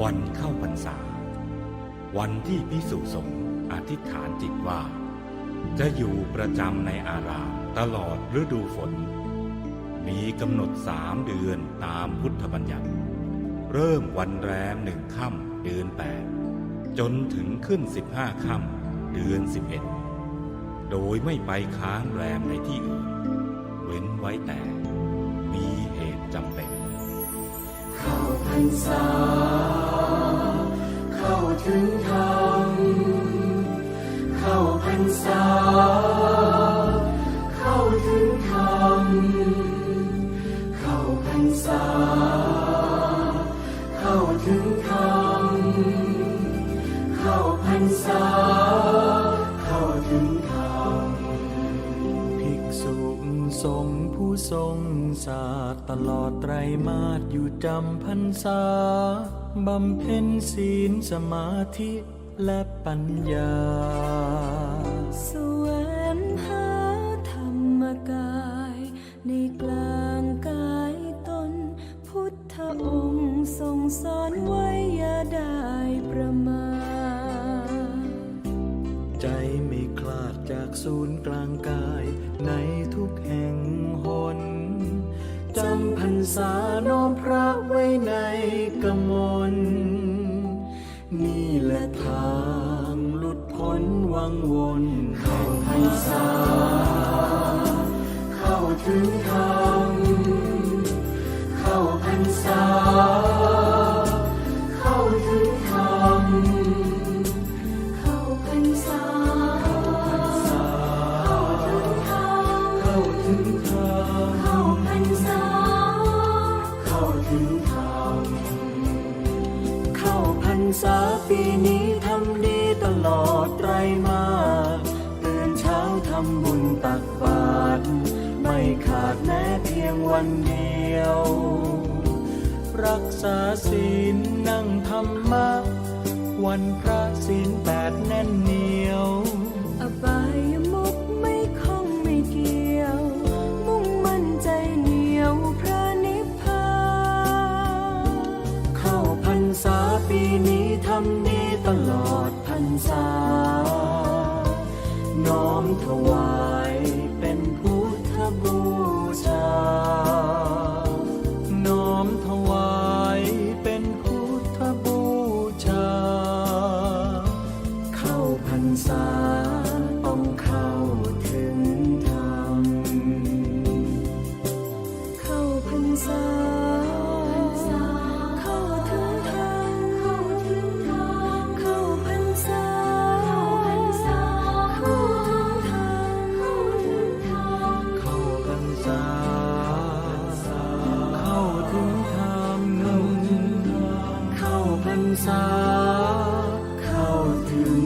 วันเข้าพรรษา วันที่พิสุสงฆ์อธิษฐานจิตว่า จะอยู่ประจำในอารามตลอดฤดูฝน มีกำหนดสามเดือนตามพุทธบัญญัติ เริ่มวันแรมหนึ่งค่ำเดือนแปดจนถึงขึ้นสิบห้าค่ำเดือนสิบเอ็ด โดยไม่ไปค้างแรมในที่อื่น เว้นไว้แต่มีเหตุจำเป็น เข้าพรรษา เข้าถึงธรรมเข้าพรรษา ทรงศาสตร์ตลอดไตรมาสอยู่จำพรรษาบำเพ็ญศีลสมาธิและปัญญาแสวงหาธรรมกาย ในกลางกายตน พุทธองค์ทรงสอนไว้อย่าได้ประมาทใจไม่คลาดจากศูนย์ สาน้อมพระไว้ในกมลนี่แหละทางหลุดพ้นวังวนเข้าพรรษาเข้าถึงทาง ถึงธรรมเข้าพรรษาปีนี้ทำดีตลอดไตรมาตื่นเช้าทำบุญตักบาตรไม่ขาดแม้เพียงวันเดียว รักษาศีลนั่งธรรมะวันพระศีลแปดแน่นเหนียว เข้าพรรษาปีนี้ทำดีตลอดพรรษา รษาเข้าถึง